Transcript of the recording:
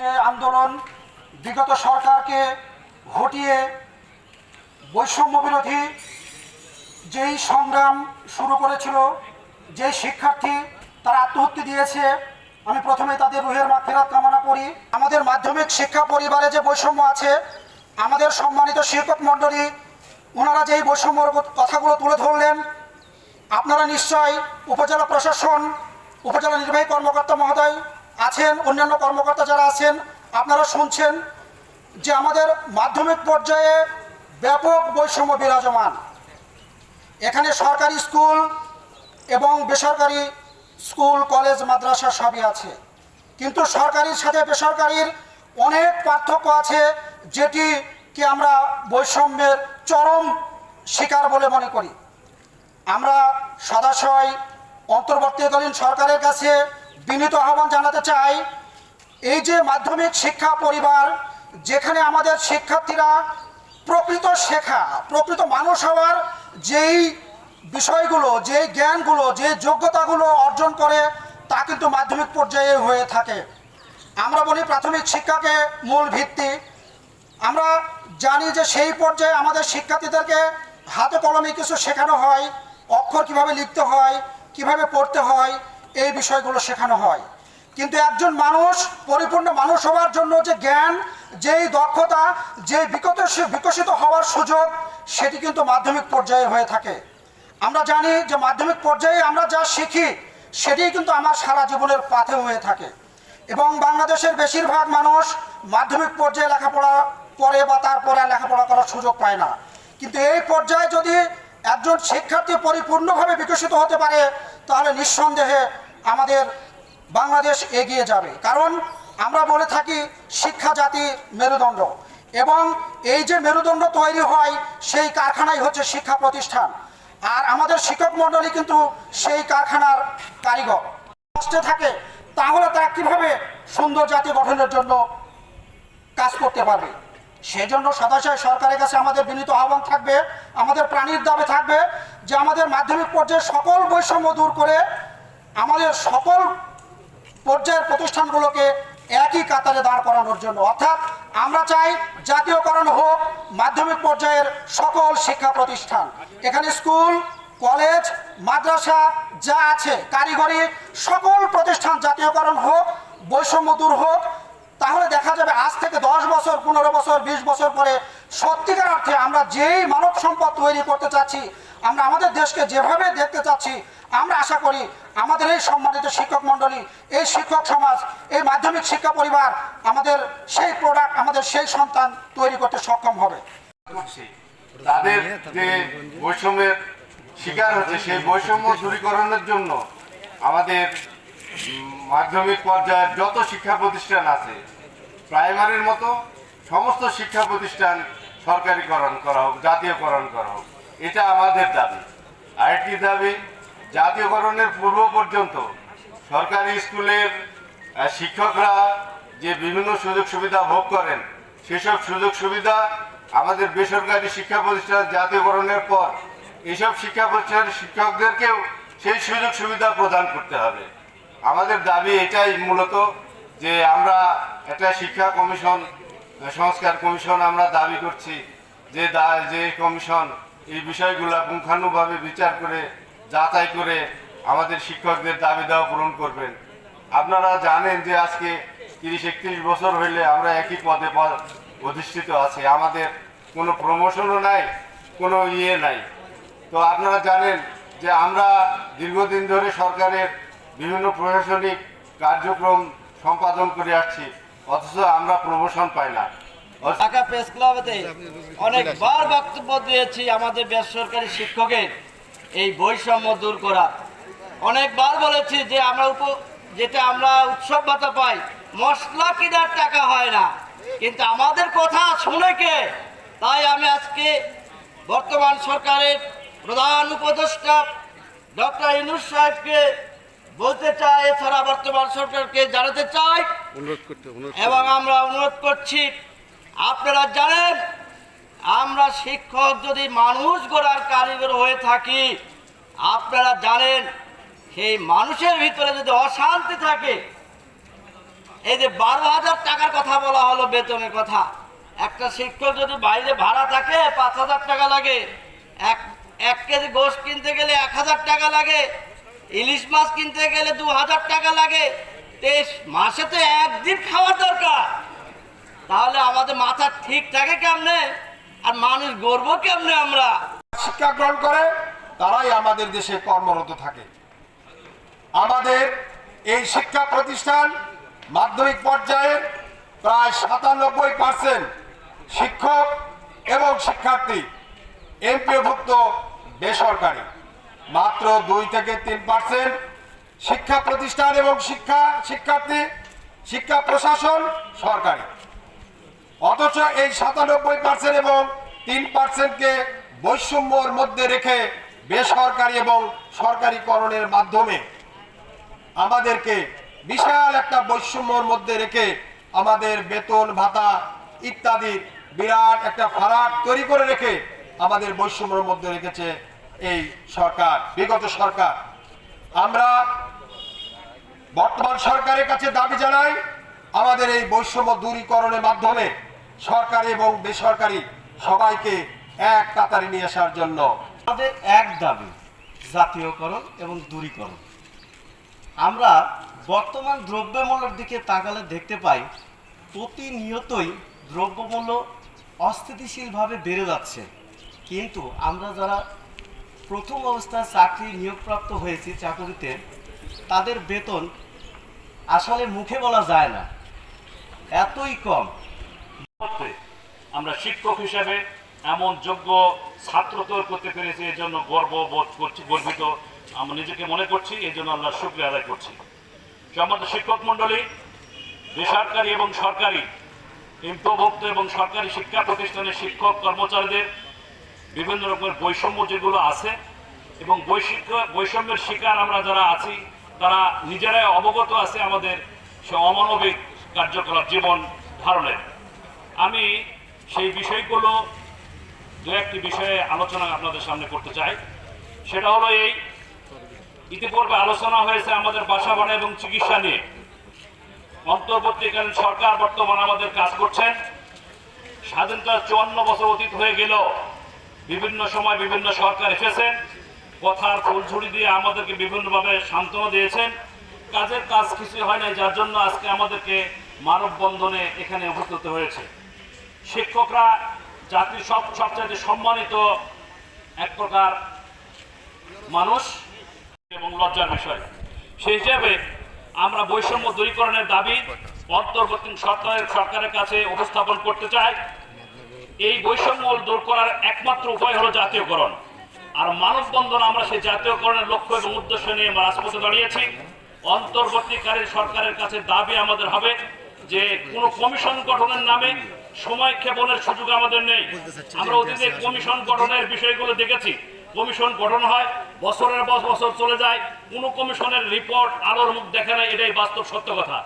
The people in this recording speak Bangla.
যে আন্দোলন বিগত সরকারকে হটিয়ে বৈষম্য বিরোধী যেই সংগ্রাম শুরু করেছিল, যেই শিক্ষার্থী তারা আত্মহত্যা দিয়েছে, আমি প্রথমে তাদের রুহের মাগফিরাত কামনা করি। আমাদের মাধ্যমিক শিক্ষা পরিবারে যে বৈষম্য আছে, আমাদের সম্মানিত শিক্ষক মণ্ডলী, ওনারা যেই বৈষম্যর কথাগুলো তুলে ধরলেন, আপনারা নিশ্চয় উপজেলা প্রশাসন, উপজেলা নির্বাহী কর্মকর্তা মহোদয় আছেন, অন্যান্য কর্মকর্তা যারা আছেন, আপনারা শুনছেন যে আমাদের মাধ্যমিক পর্যায়ে ব্যাপক বৈষম্য বিরাজমান। এখানে সরকারি স্কুল এবং বেসরকারি স্কুল, কলেজ, মাদ্রাসা সবই আছে। কিন্তু সরকারির সাথে বেসরকারির অনেক পার্থক্য আছে যেটি কি আমরা বৈষম্যের চরম শিকার বলে মনে করি। আমরা সদাশয় অন্তর্বর্তীকালীন সরকারের কাছে বিনীত আহ্বান জানাতে চাই, এই যে মাধ্যমিক শিক্ষা পরিবার, যেখানে আমাদের শিক্ষার্থীরা প্রকৃত শেখা, প্রকৃত মানুষ হওয়ার যেই বিষয়গুলো যে জ্ঞানগুলো যে যোগ্যতাগুলো অর্জন করে, তা কিন্তু মাধ্যমিক পর্যায়ে হয়ে থাকে। আমরা বলি প্রাথমিক শিক্ষাকে মূল ভিত্তি। আমরা জানি যে সেই পর্যায়ে আমাদের শিক্ষার্থীদেরকে হাতে কলমে কিছু শেখানো হয়, অক্ষর কীভাবে লিখতে হয়, কীভাবে পড়তে হয় এই বিষয়গুলো শেখানো হয়। কিন্তু একজন মানুষ, পরিপূর্ণ মানুষ হওয়ার জন্য যে জ্ঞান, যেই দক্ষতা যে বিকত বিকশিত হওয়ার সুযোগ, সেটি কিন্তু মাধ্যমিক পর্যায়ে হয়ে থাকে। আমরা জানি যে মাধ্যমিক পর্যায়ে আমরা যা শিখি, সেটিই কিন্তু আমার সারা জীবনের পাথে হয়ে থাকে। এবং বাংলাদেশের বেশিরভাগ মানুষ মাধ্যমিক পর্যায়ে লেখাপড়া করে বা তারপরে লেখাপড়া করার সুযোগ পায় না। কিন্তু এই পর্যায়ে যদি একজন শিক্ষার্থী পরিপূর্ণভাবে বিকশিত হতে পারে, তাহলে নিঃসন্দেহে আমাদের বাংলাদেশ এগিয়ে যাবে। কারণ আমরা বলে থাকি শিক্ষা জাতি মেরুদণ্ড এবং এই যে মেরুদণ্ড তৈরি হয়, সেই কারখানাই হচ্ছে শিক্ষা প্রতিষ্ঠান। আর আমাদের শিক্ষক মণ্ডলী কিন্তু সেই কারখানার কারিগর। কষ্টে থাকে, তাহলে তারা কীভাবে সুন্দর জাতি গঠনের জন্য কাজ করতে পারবে? সেজন্য সদাশয় সরকারের কাছে আমাদের বিনীত আহ্বান থাকবে, আমাদের প্রাণীর দাবি থাকবে যে আমাদের মাধ্যমিক পর্যায়ে সকল বৈষম্য দূর করে আমাদের সকল পর্যায়ের প্রতিষ্ঠানগুলোকে একই কাতারে দাঁড় করানোর জন্য। অর্থাৎ আমরা চাই জাতীয়করণ হোক, মাধ্যমিক পর্যায়ের সকল শিক্ষা প্রতিষ্ঠান। এখানে স্কুল, কলেজ, মাদ্রাসা যা আছে, কারিগরি, সকল প্রতিষ্ঠান জাতীয়করণ হোক, বৈষম্য দূর হোক, তাহলে দেখা যাবে আজ থেকে দশ বছর, পনেরো বছর, বিশ বছর পরে সত্যিকার অর্থে আমরা যেই মানব সম্পদ তৈরি করতে চাচ্ছি, আমরা আমাদের দেশকে যেভাবে দেখতে চাচ্ছি আমরা আশা করি আমাদের এই সম্মানিত শিক্ষক মণ্ডলী, এই শিক্ষক সমাজ, এই মাধ্যমিক শিক্ষা পরিবার আমাদের সেই প্রোডাক্ট আমাদের সেই সন্তান তৈরি করতে সক্ষম হবে। তাদের যে বৈষম্যের শিকার হচ্ছে, সেই বৈষম্য দূরীকরণের জন্য আমাদের মাধ্যমিক পর্যায়ের যত শিক্ষা প্রতিষ্ঠান আছে, প্রাইমারির মতো সমস্ত শিক্ষা প্রতিষ্ঠান সরকারিকরণ করা হোক, জাতীয়করণ করা হোক, এটা আমাদের দাবি। আরেকটি দাবি জাতীয়করণের পূর্ব পর্যন্ত সরকারি স্কুলের শিক্ষকরা যে বিভিন্ন সুযোগ সুবিধা ভোগ করেন, সেসব সুযোগ সুবিধা আমাদের বেসরকারি শিক্ষা প্রতিষ্ঠান জাতীয়করণের পর এইসব শিক্ষা প্রতিষ্ঠানের শিক্ষকদেরকেও সেই সুযোগ সুবিধা প্রদান করতে হবে। আমাদের দাবি এটাই মূলত যে আমরা একটা শিক্ষা কমিশন, সংস্কার কমিশন আমরা দাবি করছি যে যে কমিশন এই বিষয়গুলো পুঙ্খানুভাবে বিচার করে যাচাই করে আমাদের শিক্ষকদের দাবি দেওয়া পূরণ করবেন। আপনারা জানেন যে আজকে তিরিশ একত্রিশ বছর হইলে আমরা একই পদে অধিষ্ঠিত আছি। আমাদের কোনো প্রমোশনও নাই, কোনো ইয়ে নাই। তো আপনারা জানেন যে আমরা দীর্ঘদিন ধরে সরকারের বিভিন্ন প্রশাসনিক কার্যক্রম সম্পাদন করে আসছি, অথচ আমরা প্রমোশন পাই না। ঢাকা প্রেস ক্লাবেতে অনেকবার বক্তব্য দিয়েছি আমাদের বেসরকারি শিক্ষকের। এই বৈষম্য দূর করা। অনেকবার বলেছি যে আমরা উপ যেটা আমরা উৎসব ভাতা পাই মশলা কেনার টাকা হয় না। কিন্তু আমাদের কথা শুনে কে? তাই আমি আজকে বর্তমান সরকারের প্রধান উপদেষ্টা ডক্টর ইনুস সাহেবকে বলতে চাই এছাড়া বর্তমান সরকারকে জানাতে চাই। এবং আমরা অনুরোধ করছি আপনারা জানেন আমরা শিক্ষক যদি মানুষ গড়ার কারিগর হয়ে থাকি, আপনারা জানেন, সেই মানুষের ভিতরে যদি অশান্তি থাকে, এই যে বারো হাজার টাকার কথা বলা হলো বেতনের কথা, একটা শিক্ষক যদি বাইরে ভাড়া থাকে, পাঁচ হাজার টাকা লাগে। এক এক কেজি গোশ কিনতে গেলে এক হাজার টাকা লাগে, ইলিশ মাছ কিনতে গেলে দু হাজার টাকা লাগে মাসে তো একদিন খাওয়ার দরকার। তাহলে আমাদের মাথা ঠিক থাকে কেমনে? আর মানুষ গর্ব কেমনে আমরা? শিক্ষা গ্রহণ করে, তারাই আমাদের দেশে কর্মরত থাকে। আমাদের এই শিক্ষা প্রতিষ্ঠান মাধ্যমিক পর্যায়ে প্রায় সাতানব্বই পার্সেন্ট শিক্ষক এবং শিক্ষার্থী এমপিওভুক্ত বেসরকারি। মাত্র দুই থেকে তিন পার্সেন্ট শিক্ষা প্রতিষ্ঠান এবং শিক্ষা শিক্ষার্থী, শিক্ষা প্রশাসন সরকারি। অথচ এই সাতানব্বই পার্সেন্ট এবং তিন পার্সেন্টকে বৈষম্যর মধ্যে রেখে বেসরকারি এবং সরকারিকরণের মাধ্যমে আমাদেরকে বিশাল একটা বৈষম্যর মধ্যে রেখে আমাদের বেতন, ভাতা ইত্যাদি বিরাট একটা ফারাক তৈরি করে রেখে আমাদের বৈষম্যর মধ্যে রেখেছে এই সরকার, বিগত সরকার। আমরা বর্তমান সরকারের কাছে দাবি জানাই, আমাদের এই বৈষম্য দূরীকরণের মাধ্যমে সরকারি এবং বেসরকারি সবাইকে এক কাতারে নিয়ে আসার জন্য আমাদের এক দাবি, জাতীয়করণ এবং দূরীকরণ। আমরা বর্তমান দ্রব্যমূল্যের দিকে তাকালে দেখতে পাই, প্রতিনিয়তই দ্রব্যমূল্য অস্থিতিশীলভাবে বেড়ে যাচ্ছে। কিন্তু আমরা যারা প্রথম অবস্থায় চাকরি নিয়োগপ্রাপ্ত হয়েছি চাকরিতে, তাদের বেতন আসলে মুখে বলা যায় না। এতই কম। করতে। আমরা শিক্ষক হিসেবে এমন যোগ্য ছাত্র তৈরি করতে পেরেছি, এই জন্য গর্ব বোধ করছি, গর্বিত। আমরা নিজেকে মনে করছি, এই জন্য আমরা শুক্রিয়া আদায় করছি। সম্মত শিক্ষক মণ্ডলী, বেসরকারি এবং সরকারি ইম্পভুক্ত এবং সরকারি শিক্ষা প্রতিষ্ঠানের শিক্ষক কর্মচারীদের বিভিন্ন রকমের বৈষম্য যেগুলো আছে এবং বৈশিষ্ট্য বৈষম্যের শিকার আমরা যারা আছি, তারা নিজেরাই অবগত আছে আমাদের সে অমানবিক কার্যকলাপ জীবন ধারণের। আমি সেই বিষয়গুলো দু একটি বিষয়ে আলোচনা আপনাদের সামনে করতে চাই। সেটা হলো এই, ইতিপূর্বে আলোচনা হয়েছে আমাদের বাসা ভাড়া এবং চিকিৎসা নিয়ে। অন্তর্বর্তীকালীন সরকার বর্তমান আমাদের কাজ করছেন। স্বাধীনতার চুয়ান্ন বছর অতীত হয়ে গেল বিভিন্ন সময় বিভিন্ন সরকার এসেছেন। কথার ফুলঝুড়ি দিয়ে আমাদেরকে বিভিন্নভাবে সান্ত্বনা দিয়েছেন। কাজের কাজ কিছু হয় নাই, যার জন্য আজকে আমাদেরকে মানববন্ধনে এখানে উপস্থিত হয়েছে। শিক্ষকরা জাতির সব সবচাইতে সম্মানিত এক প্রকার মানুষ এবং লজ্জার বিষয়। সেই হিসেবে আমরা বৈষম্য দূরীকরণের দাবি অন্তর্বর্তী সরকারের সরকারের কাছে উপস্থাপন করতে চাই। এই বৈষম্য দূর করার একমাত্র উপায় হলো জাতীয়করণ। আর মানববন্ধন আমরা সেই জাতীয়করণের লক্ষ্য এবং উদ্দেশ্য নিয়ে রাজপথে দাঁড়িয়েছি। অন্তর্বর্তীকালীন সরকারের কাছে দাবি আমাদের হবে যে কোনো কমিশন গঠনের নামে সময় ক্ষেপণের সুযোগ আমাদের নেই। আমরা অতীতে কমিশন গঠনের বিষয়গুলো দেখেছি। কমিশন গঠন হয় বছরের পর বছর চলে যায় কোনো কমিশনের রিপোর্ট আলোর মুখ দেখে না এটাই বাস্তব সত্য কথা।